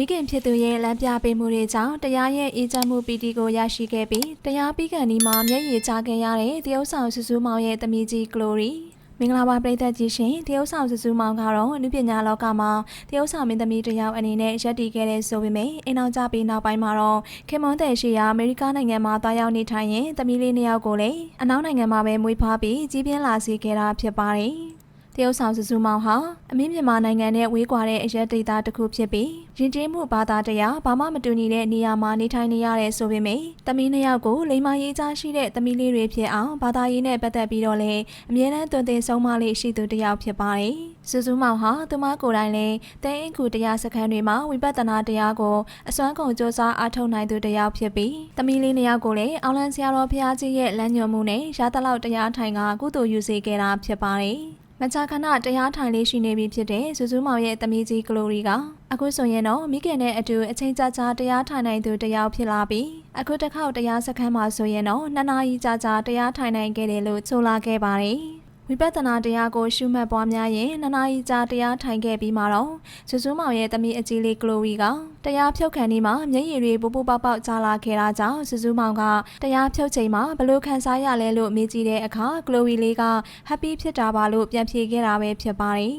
မိခင်ဖြစ်သူရဲ့လမ်းပြပေးမှုတွေကြောင့်တရားရဲ့အေးချမ်းမှုပီတီကိုရရှိခဲ့ပြီးတရားပြီးကန်ဒီမှာမျက်ရည်ကျခဲ့ရတဲ့တရုတ်ဆောင်စုစုမောင်ရဲ့တမီကြီးကလိုရီမင်္ဂလာပါပရိသတ်ကြီးရှင်တရုတ်ဆောင်စုစုမောင်ကတော့အနုပညာလောကမှာတရုတ်ဆောင်မင်းသမီးတစ်ယောက်အနေနဲ့ရပ်တည်ခဲ့တဲ့ဆိုပေမဲ့အိမ်အောင်ကြပြီးနောက်ပိုင်းမှာတော့ခင်မွန်းတဲ့ရှိရာအမေရိကနိုင်ငံမှာတွားရောက်နေထိုင်ရင်တမီးလေးနှစ်ယောက်ကိုလည်းအနောက်နိုင်ငံမှာပဲမွေးဖွားပြီးကြီးပြင်းလာစေခဲ့တာဖြစ်ပါတယ် တရုတ်ဆောင်စုစုမောင်ဟာအမင်းမြန်မာနိုင်ငံနဲ့ဝေးကွာတဲ့အရက်ဒေသတစ်ခုဖြစ်ပြီးယဉ်ကျေးမှုဘာသာတရားဘာမှမတူညီတဲ့နေရာမှာနေထိုင်နေရတဲ့ဆိုပေမယ့်တမီးနှစ်ယောက်ကိုလိမ္မာရေးကြားရှိတဲ့တမီးလေးတွေဖြစ်အောင်ဘာသာရေးနဲ့ပတ်သက်ပြီးတော့လည်းအမြဲတမ်းတွင်တင်ဆုံးမလေးရှိသူတစ်ယောက်ဖြစ်ပါတယ်။စုစုမောင်ဟာသူမကိုယ်တိုင်လည်းတဲအင်ကူတရားစခန်းတွေမှာဝိပဿနာတရားကိုအစွမ်းကုန်စ조사အားထုတ်နိုင်သူတစ်ယောက်ဖြစ်ပြီးတမီးလေးနှစ်ယောက်ကိုလည်းအောင်လန်းဆရာတော်ဖျားကြီးရဲ့လမ်းညွှန်မှုနဲ့ရသလောက်တရားထိုင်ကကုသိုလ်ယူစေခဲ့တာဖြစ်ပါတယ်။ မကြာခဏတရားထိုင်လေးရှိနေပြီဖြစ်တဲ့ဇူဇူးမောင်ရဲ့သမီးကြီးကလိုရီကအခုဆိုရင်တော့မိခင်နဲ့အတူအချိန်ကြာကြာတရားထိုင်နိုင်သူတယောက်ဖြစ်လာပြီးအခုတစ်ခေါက်တရားစခန်းမှာဆိုရင်တော့နှစ်နာရီကြာကြာတရားထိုင်နိုင်ခဲ့တယ်လို့ဆိုလာခဲ့ပါတယ် ဝိပဿနာတရားကိုရှုမှတ်ပွားများရင်နှစ်နာရီကြာတရားထိုင်ခဲ့ပြီးမှတော့ဇူဇူးမောင်ရဲ့သမီးအကြီးလေးကလိုရီကတရားဖြုတ်ခံဒီမှာမျက်ရည်တွေပူပူပေါက်ပေါက်ကျလာခဲ့တာကြောင့်ဇူဇူးမောင်ကတရားဖြုတ်ချိန်မှာဘလို့ခံစားရလဲလို့မေးကြည့်တဲ့အခါကလိုရီလေးက happy ဖြစ်တာပါလို့ပြန်ဖြေခဲ့တာပဲဖြစ်ပါတယ်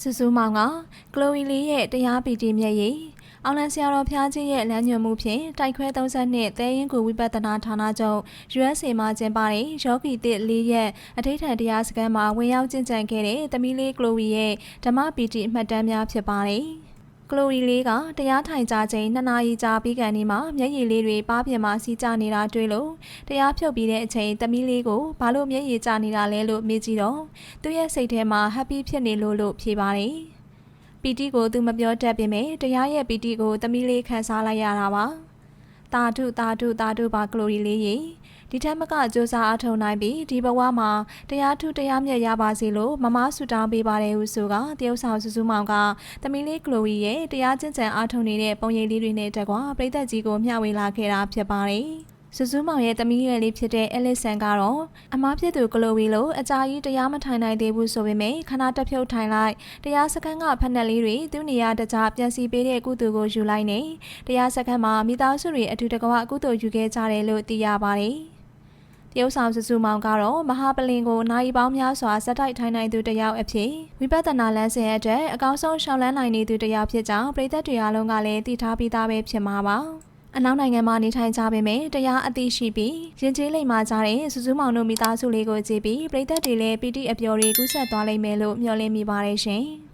ဇူဇူးမောင်ကကလိုရီလေးရဲ့တရားပီတိမျက်ရည် အောင်လန်ဆရာတော်ဖျားကြီးရဲ့လမ်းညွှန်မှုဖြင့်တိုက်ခွဲ30နှစ်သဲရင်ကိုဝိပဿနာဌာနချုပ် USA မှာကျင်းပတဲ့ယောဂီတစ်၄ရက်အထိဋ္ဌံတရားစခန်းမှာဝင်ရောက်ကျင့်ကြံခဲ့တဲ့သမီးလေးကလိုဝီရဲ့ဓမ္မပီတိအမှတ်တမ်းများဖြစ်ပါတယ်။ကလိုရီလေးကတရားထိုင်ကြချိန်နှစ်နာရီကြာပြီးကန်ဒီမှာမျက်ရည်လေးတွေပါးပြင်မှာစီးကျနေတာတွေ့လို့တရားဖြုတ်ပြီးတဲ့အချိန်သမီးလေးကိုဘာလို့မျက်ရည်ကျနေတာလဲလို့မေးကြည့်တော့သူ့ရဲ့စိတ်ထဲမှာ happy ဖြစ်နေလို့လို့ဖြေပါတယ်။ ပီတီကိုသူမပြောတတ်ပေမဲ့တရားရဲ့ပီတီကိုသမီးလေးခန်းစားလိုက်ရတာပါတာထုတာထုတာထုပါကလိုရီလေးရေဒီထက်မကစူးစမ်းအထောက်နိုင်ပြီးဒီဘဝမှာတရားထုတရားမြတ်ရပါစေလို့မမဆူတောင်းပေးပါတယ်ဟုဆိုကတရုတ်ဆောင်စုစုမောင်ကသမီးလေးကလိုရီရဲ့တရားကျင့်ကြံအားထုတ်နေတဲ့ပုံရိပ်လေးတွေနဲ့တက်ကွာပြည်သက်ကြီးကိုမျှဝေလာခဲ့တာဖြစ်ပါတယ် ဆူဆူမောင်ရဲ့သမီးငယ်လေးဖြစ်တဲ့အဲလစ်ဆန်ကတော့အမားဖြစ်သူကလိုဝီလိုအကြာကြီးတရားမထိုင်နိုင်သေးဘူးဆိုပေမဲ့ခဏတစ်ဖြုတ်ထိုင်လိုက်တရားစခန်းကဖက်နှက်လေးတွေသူ့နေရာတကြပြန်စီပေးတဲ့ကုသိုလ်ကိုယူလိုက်နေတရားစခန်းမှာမိသားစုတွေအထူးတကွကုသိုလ်ယူခဲ့ကြတယ်လို့သိရပါတယ်တရုတ်ဆောင်စုစုမောင်ကတော့မဟာပလင်ကိုနိုင်ပေါင်းများစွာစက်တိုက်ထိုင်နိုင်သူတစ်ယောက်အဖြစ်ဝိပဿနာလမ်းစဉ်အတွက်အကောင်းဆုံးရှောင်လန်းနိုင်နေသူတစ်ယောက်ဖြစ်ကြောင်းပြည်သက်တွေအားလုံးကလည်းသိထားပြီးသားပဲဖြစ်မှာပါ အနောက်နိုင်ငံမှာနေထိုင်ကြပေမဲ့တရားအသိရှိပြီးရင်ကျေးလိမ်မာကြတဲ့စူးစူးမောင်တို့မိသားစုလေးကိုကြည့်ပြီးပြည်သက်တွေလည်းပီတိအပျော်တွေကူးဆက်သွားလိမ့်မယ်လို့မျှော်လင့်မိပါတယ်ရှင်။